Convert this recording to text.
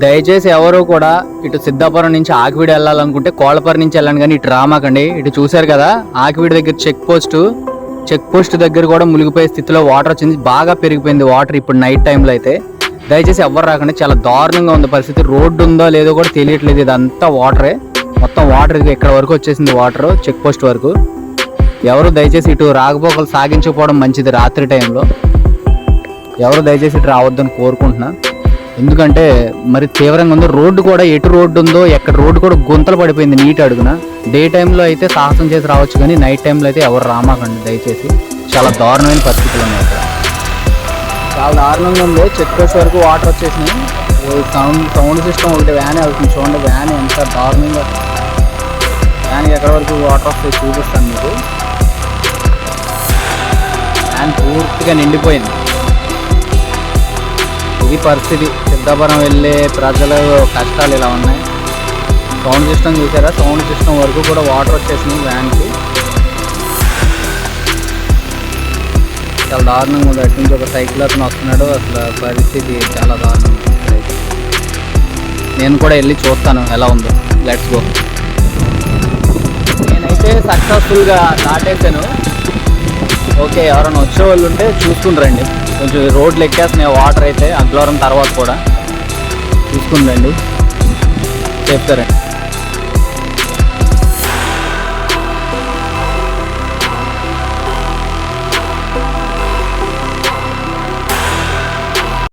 దయచేసి ఎవరు కూడా ఇటు సిద్ధాపురం నుంచి ఆకివీడి వెళ్ళాలనుకుంటే కోళ్ళపరి నుంచి వెళ్ళండి కానీ ఇటు రామాకండి. ఇటు చూశారు కదా ఆకివీడి దగ్గర చెక్ పోస్టు చెక్ పోస్ట్ దగ్గర కూడా మునిగిపోయే స్థితిలో వాటర్ వచ్చింది. బాగా పెరిగిపోయింది వాటర్ ఇప్పుడు నైట్ టైంలో అయితే. దయచేసి ఎవరు రాకండి. చాలా దారుణంగా ఉంది పరిస్థితి. రోడ్డు ఉందో లేదో కూడా తెలియట్లేదు. ఇదంతా వాటరే మొత్తం వాటర్ ఇది ఇక్కడ వరకు వచ్చేసింది వాటర్ చెక్ పోస్ట్ వరకు. ఎవరు దయచేసి ఇటు రాకపోకలు సాగించకపోవడం మంచిది రాత్రి టైంలో ఎవరు దయచేసి ఇటు రావద్దని కోరుకుంటున్నా. ఎందుకంటే మరి తీవ్రంగా ఉందో. రోడ్డు కూడా ఎటు రోడ్డు ఉందో ఎక్కడ రోడ్డు కూడా గుంతలు పడిపోయింది నీట్ అడుగున. డే టైంలో అయితే సాహసం చేసి రావచ్చు కానీ నైట్ టైంలో అయితే ఎవరు రామాకండి దయచేసి. చాలా దారుణమైన పరిస్థితులు ఉన్నాయి అక్కడ. చాలా దారుణంగా ఉంది. చెక్ పోస్ట్ వరకు వాటర్ వచ్చేసినాయి సౌండ్ సౌండ్ సిస్టమ్ ఒకటి వ్యాన్ వెళ్తుంది. చూడండి వ్యాన్ ఎంత దారుణంగా. వ్యాన్ ఎక్కడ వరకు వాటర్ వస్తాయి చూపిస్తాను మీకు. వ్యాన్ పూర్తిగా నిండిపోయింది. ఇది పరిస్థితి. సిద్ధాపురం వెళ్ళే ప్రజల కష్టాలు ఇలా ఉన్నాయి. సౌండ్ సిస్టమ్ చూసారా? సౌండ్ సిస్టమ్ వరకు కూడా వాటర్ వచ్చేసింది వ్యాన్కి. చాలా దారుణంగా ఉంది. అటు నుంచి ఒక సైకిల్ అతను వస్తున్నాడు. అసలు పరిస్థితి చాలా దారుణంగా నేను కూడా వెళ్ళి చూస్తాను ఎలా ఉందో. లెట్స్ గో నేనైతే సక్సెస్ఫుల్గా దాటేసాను ఓకే ఎవరైనా వచ్చే వాళ్ళు ఉంటే చూసుకుని రండి. కొంచెం రోడ్లు ఎక్కేస్తున్నాయి వాటర్ అయితే అగ్లవరం తర్వాత కూడా. చూసుకుందండి చెప్తారండి.